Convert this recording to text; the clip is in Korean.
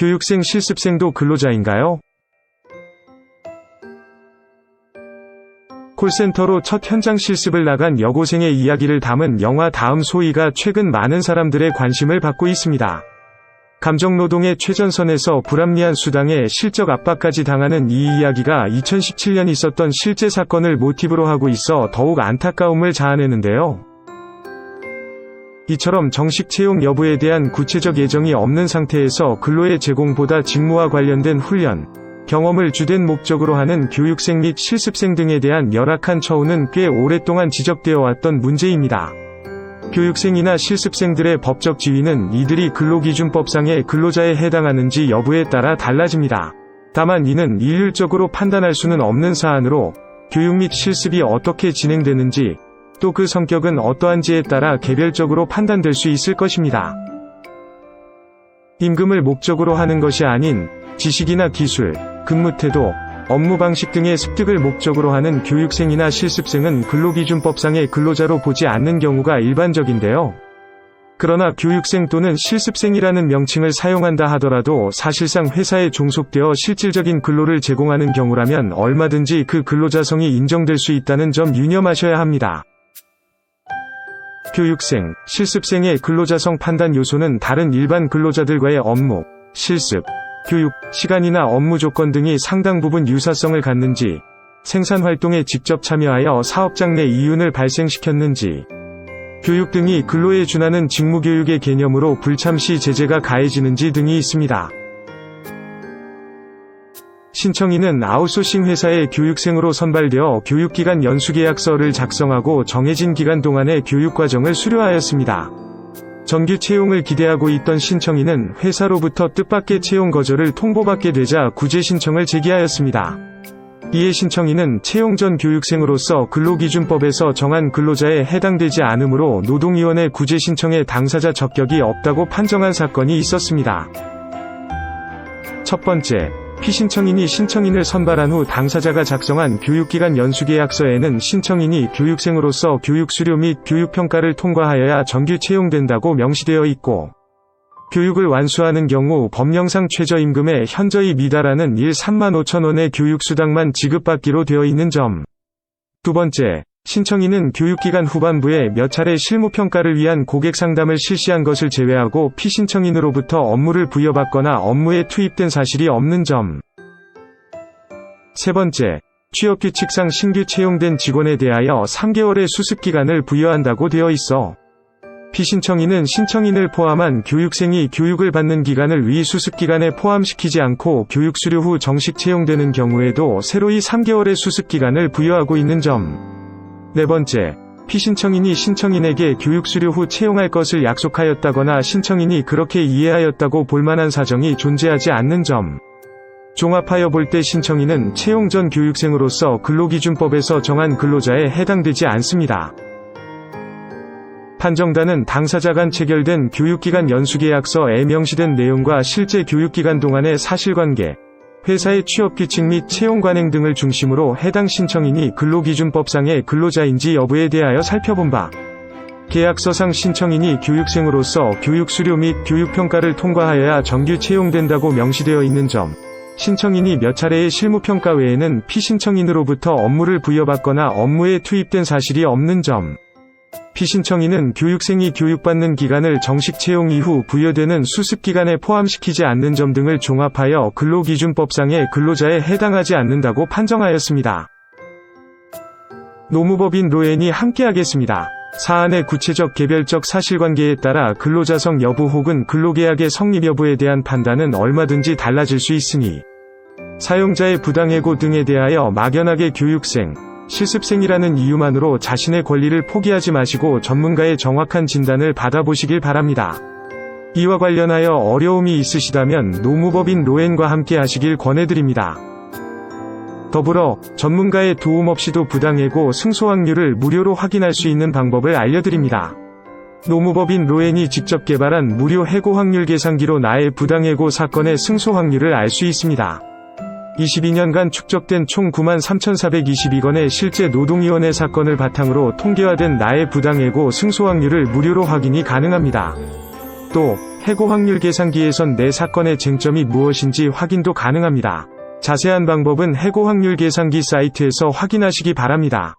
교육생 실습생도 근로자인가요? 콜센터로 첫 현장 실습을 나간 여고생의 이야기를 담은 영화 다음 소위가 최근 많은 사람들의 관심을 받고 있습니다. 감정노동의 최전선에서 불합리한 수당에 실적 압박까지 당하는 이 이야기가 2017년 있었던 실제 사건을 모티브로 하고 있어 더욱 안타까움을 자아내는데요. 이처럼 정식 채용 여부에 대한 구체적 예정이 없는 상태에서 근로의 제공보다 직무와 관련된 훈련, 경험을 주된 목적으로 하는 교육생 및 실습생 등에 대한 열악한 처우는 꽤 오랫동안 지적되어 왔던 문제입니다. 교육생이나 실습생들의 법적 지위는 이들이 근로기준법상의 근로자에 해당하는지 여부에 따라 달라집니다. 다만 이는 일률적으로 판단할 수는 없는 사안으로 교육 및 실습이 어떻게 진행되는지 또 그 성격은 어떠한지에 따라 개별적으로 판단될 수 있을 것입니다. 임금을 목적으로 하는 것이 아닌 지식이나 기술, 근무 태도, 업무 방식 등의 습득을 목적으로 하는 교육생이나 실습생은 근로기준법상의 근로자로 보지 않는 경우가 일반적인데요. 그러나 교육생 또는 실습생이라는 명칭을 사용한다 하더라도 사실상 회사에 종속되어 실질적인 근로를 제공하는 경우라면 얼마든지 그 근로자성이 인정될 수 있다는 점 유념하셔야 합니다. 교육생, 실습생의 근로자성 판단 요소는 다른 일반 근로자들과의 업무, 실습, 교육, 시간이나 업무 조건 등이 상당 부분 유사성을 갖는지, 생산 활동에 직접 참여하여 사업장 내 이윤을 발생시켰는지, 교육 등이 근로에 준하는 직무교육의 개념으로 불참 시 제재가 가해지는지 등이 있습니다. 신청인은 아웃소싱 회사의 교육생으로 선발되어 교육기간 연수계약서를 작성하고 정해진 기간 동안의 교육과정을 수료하였습니다. 정규 채용을 기대하고 있던 신청인은 회사로부터 뜻밖의 채용 거절을 통보받게 되자 구제 신청을 제기하였습니다. 이에 신청인은 채용 전 교육생으로서 근로기준법에서 정한 근로자에 해당되지 않으므로 노동위원회 구제 신청에 당사자 적격이 없다고 판정한 사건이 있었습니다. 첫 번째, 피신청인이 신청인을 선발한 후 당사자가 작성한 교육기간 연수계약서에는 신청인이 교육생으로서 교육수료 및 교육평가를 통과하여야 정규 채용된다고 명시되어 있고, 교육을 완수하는 경우 법령상 최저임금에 현저히 미달하는 1 3만 5천 원의 교육수당만 지급받기로 되어 있는 점. 두 번째, 신청인은 교육기간 후반부에 몇 차례 실무평가를 위한 고객 상담을 실시한 것을 제외하고 피신청인으로부터 업무를 부여받거나 업무에 투입된 사실이 없는 점. 세 번째, 취업규칙상 신규 채용된 직원에 대하여 3개월의 수습기간을 부여한다고 되어 있어 피신청인은 신청인을 포함한 교육생이 교육을 받는 기간을 위 수습기간에 포함시키지 않고 교육 수료 후 정식 채용되는 경우에도 새로이 3개월의 수습기간을 부여하고 있는 점. 네 번째, 피신청인이 신청인에게 교육 수료 후 채용할 것을 약속하였다거나 신청인이 그렇게 이해하였다고 볼만한 사정이 존재하지 않는 점. 종합하여 볼 때 신청인은 채용 전 교육생으로서 근로기준법에서 정한 근로자에 해당되지 않습니다. 판정단은 당사자 간 체결된 교육기간 연수계약서에 명시된 내용과 실제 교육기간 동안의 사실관계, 회사의 취업 규칙 및 채용 관행 등을 중심으로 해당 신청인이 근로기준법상의 근로자인지 여부에 대하여 살펴본 바, 계약서상 신청인이 교육생으로서 교육 수료 및 교육 평가를 통과하여야 정규 채용된다고 명시되어 있는 점, 신청인이 몇 차례의 실무평가 외에는 피신청인으로부터 업무를 부여받거나 업무에 투입된 사실이 없는 점, 피신청인은 교육생이 교육받는 기간을 정식 채용 이후 부여되는 수습기간에 포함시키지 않는 점 등을 종합하여 근로기준법상의 근로자에 해당하지 않는다고 판정하였습니다. 노무법인 로엔이 함께하겠습니다. 사안의 구체적 개별적 사실관계에 따라 근로자성 여부 혹은 근로계약의 성립 여부에 대한 판단은 얼마든지 달라질 수 있으니 사용자의 부당해고 등에 대하여 막연하게 교육생, 실습생이라는 이유만으로 자신의 권리를 포기하지 마시고 전문가의 정확한 진단을 받아보시길 바랍니다. 이와 관련하여 어려움이 있으시다면 노무법인 로엔과 함께 하시길 권해드립니다. 더불어 전문가의 도움 없이도 부당해고 승소 확률을 무료로 확인할 수 있는 방법을 알려드립니다. 노무법인 로엔이 직접 개발한 무료 해고 확률 계산기로 나의 부당해고 사건의 승소 확률을 알 수 있습니다. 22년간 축적된 총 93,422건의 실제 노동위원회 사건을 바탕으로 통계화된 나의 부당해고 승소 확률을 무료로 확인이 가능합니다. 또 해고 확률 계산기에선 내 사건의 쟁점이 무엇인지 확인도 가능합니다. 자세한 방법은 해고 확률 계산기 사이트에서 확인하시기 바랍니다.